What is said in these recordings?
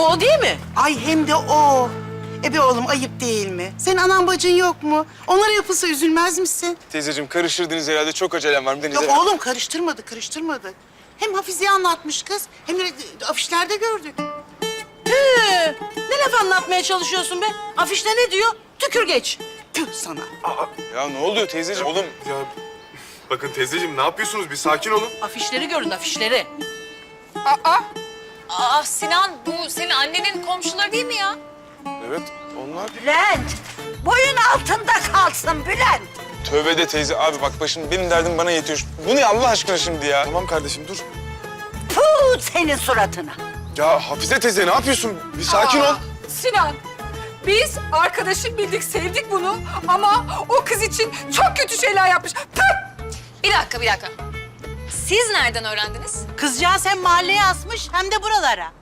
Bu o değil mi? Ay hem de o. E be oğlum ayıp değil mi? Senin anan bacın yok mu? Onlara yapılsa üzülmez misin? Teyzeciğim karıştırdınız herhalde. Çok acelem var. Denize... Yok oğlum karıştırmadı, karıştırmadı. Hem Hafize'ye anlatmış kız, hem de afişlerde gördük. Ee, ne laf anlatmaya çalışıyorsun be? Afişte ne diyor? Tükür geç. Tüh sana. Ya ne oluyor teyzeciğim? Oğlum Ya bakın teyzeciğim ne yapıyorsunuz? Bir sakin olun. Afişleri görün, afişleri. Aa Sinan bu senin annenin komşuları değil mi ya? evet onlar. Bülent, boyun altında kalsın Bülent. Tövbe de teyze. Abi bak başım benim derdim bana yetiyor. Bu ne Allah aşkına şimdi ya? Tamam kardeşim dur. Puh senin suratına. Ya Hafize teyze ne yapıyorsun? Bir sakin ol. Sinan, biz arkadaşım bildik, sevdik bunu ama o kız için çok kötü şeyler yapmış. Tüh! Bir dakika bir dakika. Siz nereden öğrendiniz? Kızcağız hem mahalleye asmış hem de buralara.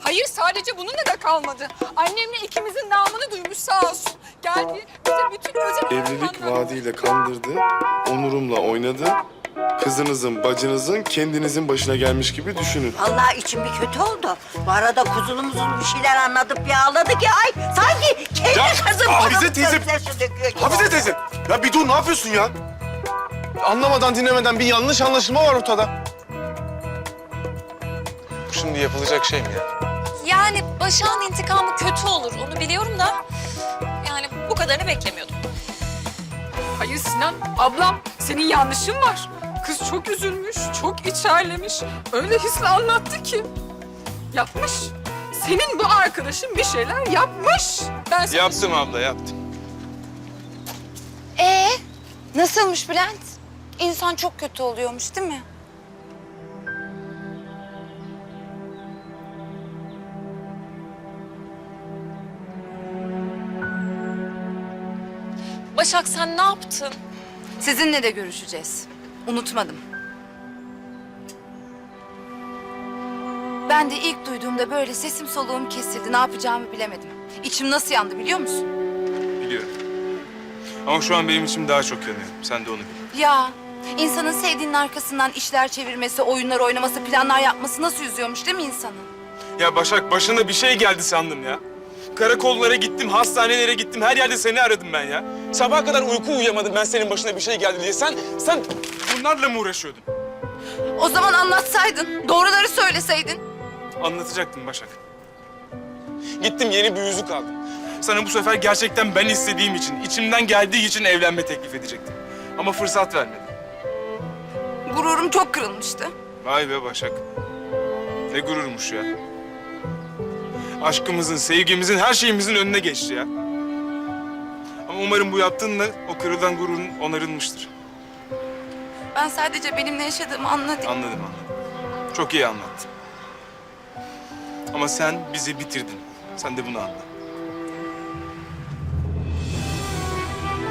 Hayır, sadece bununla da kalmadı. Annemle ikimizin namını duymuş sağ olsun. Geldi, bize bütün özel... Evlilik vaadiyle kandırdı, onurumla oynadı. Kızınızın, bacınızın kendinizin başına gelmiş gibi düşünün. Vallahi içim bir kötü oldu. Bu arada kuzulumuzun bir şeyler anlatıp bir ağladı ki ay sanki kendi Ya, kızım Hafize teyze- Hafize teyze, ya bir dur ne yapıyorsun ya? Anlamadan dinlemeden bir yanlış anlaşılma var ortada. Bu şimdi yapılacak şey mi ya? Yani Başak'ın intikamı kötü olur onu biliyorum da... Yani bu kadarını beklemiyordum. Hayır Sinan, ablam senin yanlışın var. Kız çok üzülmüş, çok içerlemiş. Öyle hisle anlattı ki. Yapmış. Senin bu arkadaşın bir şeyler yapmış. Ben sana Yaptım abla yaptım. Ee, nasılmış Bülent? İnsan çok kötü oluyormuş değil mi? Başak sen ne yaptın? Sizinle de görüşeceğiz. Unutmadım. Ben de ilk duyduğumda böyle sesim soluğum kesildi. Ne yapacağımı bilemedim. İçim nasıl yandı biliyor musun? Biliyorum. Ama şu an benim içim daha çok yanıyor. Sen de onu bil. Ya insanın sevdiğinin arkasından işler çevirmesi, oyunlar oynaması, planlar yapması nasıl üzüyormuş değil mi insanı? Ya Başak başına bir şey geldi sandım ya. Karakollara gittim, hastanelere gittim. Her yerde seni aradım ben ya. Sabaha kadar uyku uyuyamadım ben senin başına bir şey geldi diye. Sen, sen bunlarla mı uğraşıyordun? O zaman anlatsaydın, doğruları söyleseydin. Anlatacaktım Başak. Gittim yeni bir yüzük aldım. Sana bu sefer gerçekten ben istediğim için, içimden geldiği için evlenme teklif edecektim. Ama fırsat vermedin. Gururum çok kırılmıştı. Vay be Başak. Ne gururmuş ya. Aşkımızın, sevgimizin, her şeyimizin önüne geçti ya. Ama umarım bu yaptığınla o kırılan gururun onarılmıştır. Ben sadece benimle yaşadığımı anladım. Anladım, anladım. Çok iyi anlattın. Ama sen bizi bitirdin. Sen de bunu anla.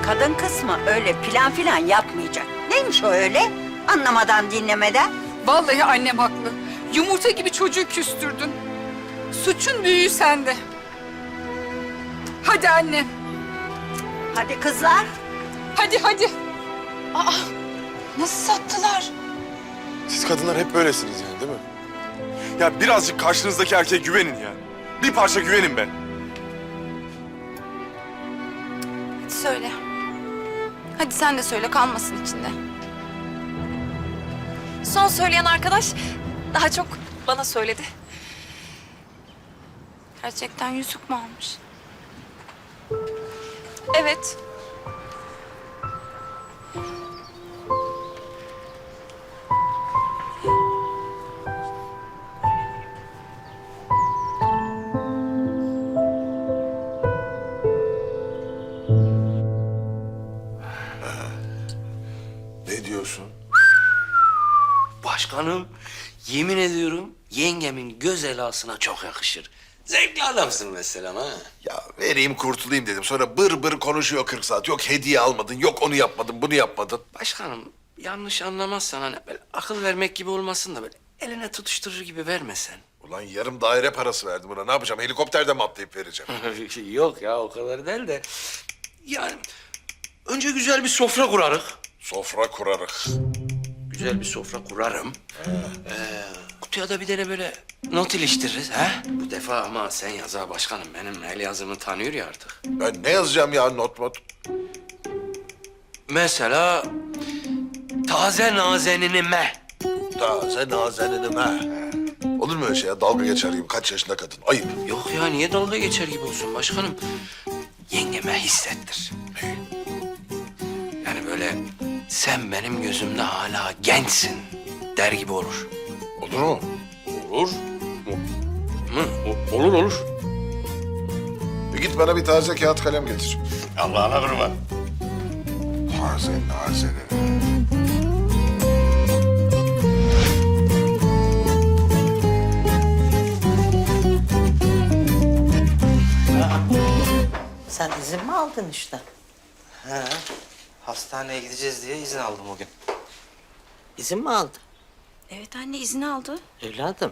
Kadın kısmı öyle plan filan yapmayacak. Neymiş o öyle? Anlamadan dinlemeden. Vallahi annem haklı. Yumurta gibi çocuğu küstürdün. Suçun büyüğü sende. Hadi anne. Hadi kızlar. Hadi hadi. Nasıl sattılar? Siz kadınlar hep böylesiniz yani değil mi? Ya birazcık karşınızdaki erkeğe güvenin ya. Bir parça güvenin be. Hadi söyle. Hadi sen de söyle kalmasın içinde. Son söyleyen arkadaş daha çok bana söyledi. Gerçekten yüzük mü almış? Evet. Başkanım, yemin ediyorum yengemin göz elasına çok yakışır. Zevkli adamsın mesela ha. Ya vereyim kurtulayım dedim. Sonra bır bır konuşuyor 40 saat. Yok hediye almadın, yok onu yapmadın, bunu yapmadın. Başkanım, yanlış anlamazsan hani böyle akıl vermek gibi olmasın da böyle eline tutuşturur gibi vermesen. Ulan yarım daire parası verdim buna. Ne yapacağım? Helikopterde mi atlayıp vereceğim? Yok ya o kadar değil de. Yani önce güzel bir sofra kurarık. Sofra kurarık. Güzel bir sofra kurarım. Ee, Kutuya da bir tane böyle not iliştiririz ha? Bu defa ama sen yaz ha başkanım. Benim el yazımı tanıyor ya artık. Ben ne yazacağım ya not not? Mesela taze nazeninime. Taze nazeninime. Olur mu öyle şey ya? Dalga geçer gibi kaç yaşında kadın. Ayıp. Yok ya niye dalga geçer gibi olsun başkanım? Yengeme hissettir. Sen benim gözümde hala gençsin der gibi olur. Olur mu? Olur. Hı, olur olur. Bir git bana bir taze kağıt kalem getir. Allah'ına kurban. Taze nazeninime. Sen izin mi aldın işte? He. Hastaneye gideceğiz diye izin aldım o gün. İzin mi aldın? Evet anne izin aldı. Evladım,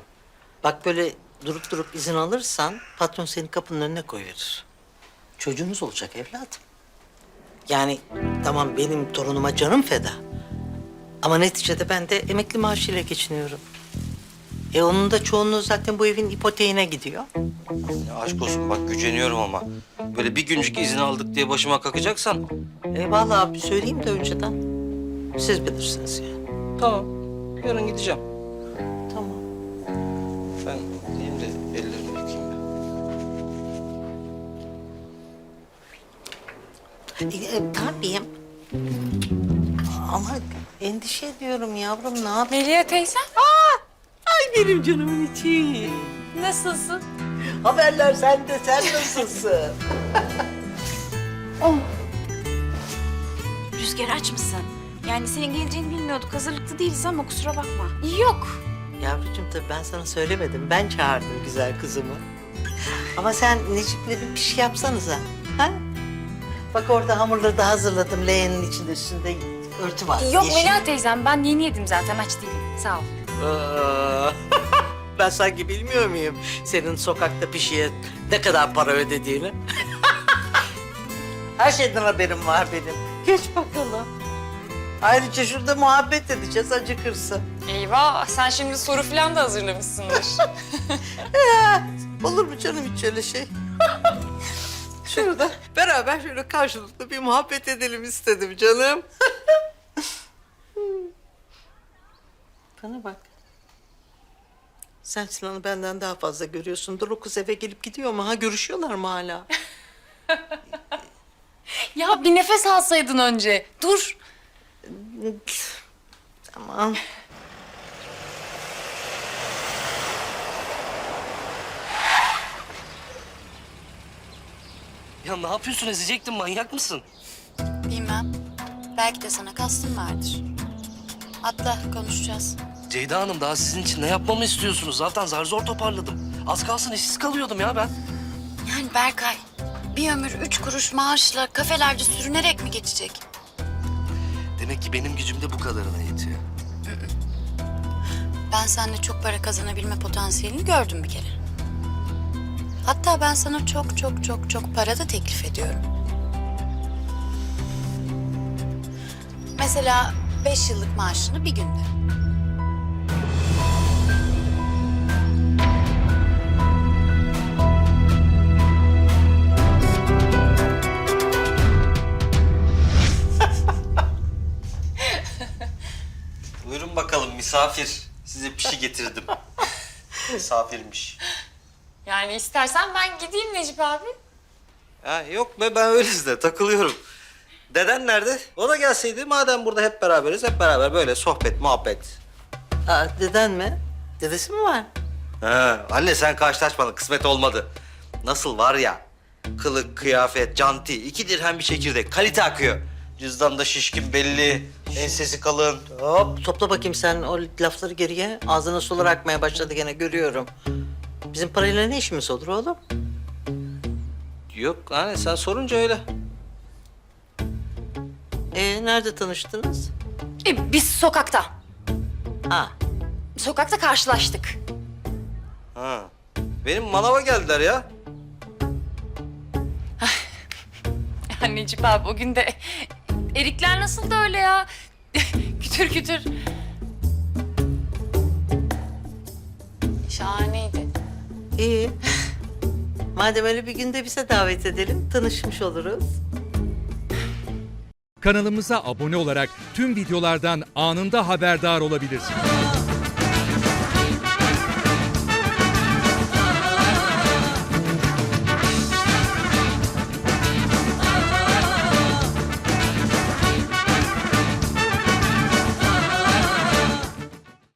bak böyle durup durup izin alırsan patron seni kapının önüne koyverir. Çocuğunuz olacak evladım. Yani tamam benim torunuma canım feda. Ama neticede ben de emekli maaşıyla geçiniyorum. E onun da çoğunluğu zaten bu evin ipoteğine gidiyor. Ya aşk olsun bak güceniyorum ama. Böyle bir güncük izin aldık diye başıma kakacaksan. E vallahi abi söyleyeyim de önceden. Siz bilirsiniz yani. Tamam. Yarın gideceğim. Tamam. Ben gideyim de ellerimi yıkayayım ben. E, e, tabii. Ama endişe ediyorum yavrum ne yap? Melia teyze. Ay benim canımın içi. Nasılsın? Haberler sende, sen nasılsın? Rüzgar aç mısın? Yani senin geleceğini bilmiyorduk. Hazırlıklı değiliz ama kusura bakma. Yok. Yavrucuğum tabii ben sana söylemedim. Ben çağırdım güzel kızımı. Ama sen Necip'le bir şey yapsanıza. Ha? Bak orada hamurları da hazırladım. Leğenin içinde üstünde örtü var. Yok yeşil. Melia teyzem ben yeni yedim zaten aç değilim. Sağ ol. Aa, ben sanki bilmiyor muyum senin sokakta pişiye ne kadar para ödediğini? Her şeyden haberim var benim. Geç bakalım. Ayrıca şurada muhabbet edeceğiz acıkırsın. Eyvah sen şimdi soru falan da hazırlamışsındır. Olur mu canım hiç öyle şey? Şurada beraber şöyle karşılıklı bir muhabbet edelim istedim canım. Bana bak. Sen Sinan'ı benden daha fazla görüyorsundur. O kız eve gelip gidiyor mu? Ha görüşüyorlar mı hala? Ya bir nefes alsaydın önce. Dur. Tamam. Ya ne yapıyorsun ezecektin manyak mısın? Bilmem. Belki de sana kastım vardır. Atla konuşacağız. Ceyda Hanım daha sizin için ne yapmamı istiyorsunuz? Zaten zar zor toparladım. Az kalsın işsiz kalıyordum ya ben. Yani Berkay bir ömür üç kuruş maaşla kafelerde sürünerek mi geçecek? Demek ki benim gücüm de bu kadarına yetiyor. Ben seninle çok para kazanabilme potansiyelini gördüm bir kere. Hatta ben sana çok çok çok çok para da teklif ediyorum. Mesela beş yıllık maaşını bir günde. Misafir. Size pişi getirdim. Misafirmiş. Yani istersen ben gideyim Necip abi. Ha, yok be ben öylesine takılıyorum. Deden nerede? O da gelseydi madem burada hep beraberiz hep beraber böyle sohbet muhabbet. Aa, deden mi? Dedesi mi var? Ha, anne sen karşılaşmadın kısmet olmadı. Nasıl var ya kılık, kıyafet, canti, iki dirhem bir çekirdek kalite akıyor. Cüzdanda şişkin belli, ensesi kalın. Hop topla bakayım sen o lafları geriye. Ağzına sular akmaya başladı gene görüyorum. Bizim parayla ne işimiz olur oğlum? Yok anne sen sorunca öyle. Ee, nerede tanıştınız? E, biz sokakta. Ha, Sokakta karşılaştık. Ha. Benim manava geldiler ya. Ya Necip abi o gün de erikler nasıl da öyle ya. kütür kütür. İyi. Madem öyle bir günde bize davet edelim, tanışmış oluruz. Kanalımıza abone olarak tüm videolardan anında haberdar olabilirsiniz.